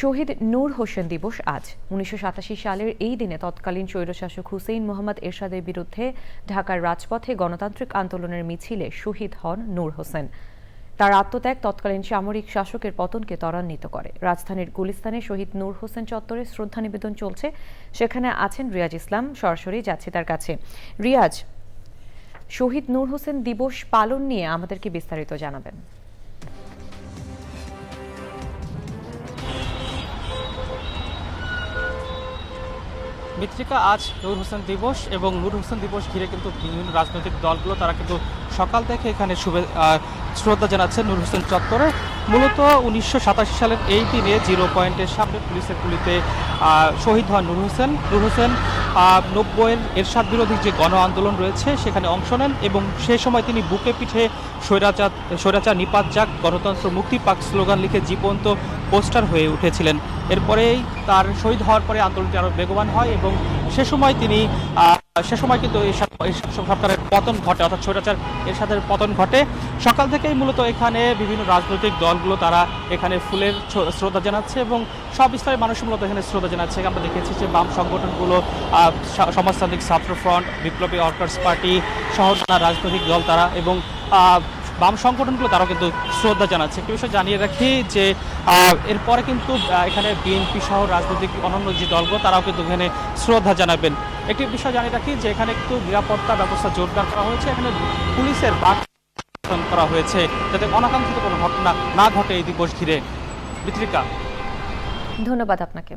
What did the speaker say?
শহীদ নূর হোসেন দিবস আজ। উনিশশো সালের এই দিনে তৎকালীন স্বৈরশাসক হুসেইন মোহাম্মদ এরশাদের বিরুদ্ধে ঢাকার রাজপথে গণতান্ত্রিক আন্দোলনের মিছিলে শহীদ হন নূর হোসেন। তার আত্মত্যাগ তৎকালীন সামরিক শাসকের পতনকে ত্বরান্বিত করে। রাজধানীর গুলিস্তানে শহীদ নূর হোসেন চত্বরে শ্রদ্ধা নিবেদন চলছে। সেখানে আছেন রিয়াজ ইসলাম। সরাসরি যাচ্ছি তার কাছে। রিয়াজ, শহীদ নূর হোসেন দিবস পালন নিয়ে আমাদেরকে বিস্তারিত জানাবেন। মৃত্তিকা আজ নূর হোসেন দিবস এবং নূর হোসেন দিবস ঘিরে কিন্তু বিভিন্ন রাজনৈতিক দলগুলো, তারা কিন্তু সকাল থেকে এখানে শুভে শ্রদ্ধা জানাচ্ছে নূর হোসেন চত্বরে। মূলত উনিশশো সাতাশি সালের এই দিনে জিরো পয়েন্টের সামনে পুলিশের গুলিতে শহীদ হন নূর হোসেন। নূর হোসেন নব্বইয়ের এরশাদ বিরোধী যে গণ আন্দোলন রয়েছে, সেখানে অংশ নেন এবং সে সময় তিনি বুকে পিঠে স্বৈরাচার স্বৈরাচার নিপাত যাক, গণতন্ত্র মুক্তি পাক স্লোগান লিখে জীবন্ত পোস্টার হয়ে উঠেছিলেন। এরপরেই তার শহীদ হওয়ার পরে আন্দোলনটি আরও বেগবান হয় এবং সে সময় তিনি সে সময় কিন্তু এরশাদ সরকারের পতন ঘটে, অর্থাৎ স্বৈরাচার এরশাদের পতন ঘটে। সকাল থেকেই মূলত এখানে বিভিন্ন রাজনৈতিক দলগুলো তারা এখানে ফুলের শ্রদ্ধা জানাচ্ছে এবং সব স্তরের মানুষ মূলত এখানে শ্রদ্ধা জানাচ্ছে। আমরা দেখেছি যে বাম সংগঠনগুলো সমাজতান্ত্রিক ছাত্র ফ্রন্ট, বিপ্লবী ওয়ার্কার্স পার্টি সহ রাজনৈতিক দল তারা এবং বাম সংগঠনগুলো তারাও কিন্তু শ্রদ্ধা জানাচ্ছে। একটি বিষয় জানিয়ে রাখি যে এরপরে কিন্তু এখানে বিএনপি সহ রাজনৈতিক অন্যান্য যে দলগুলো, তারাও কিন্তু এখানে শ্রদ্ধা জানাবেন। একটি বিষয় জানিয়ে রাখি যে এখানে একটু নিরাপত্তা ব্যবস্থা জোরদার করা হয়েছে। এখানে পুলিশের বাক করা হয়েছে, যাতে অনাকাঙ্ক্ষিত কোনো ঘটনা না ঘটে এই দিবস ঘিরে। বিত্রিকা ধন্যবাদ আপনাকে।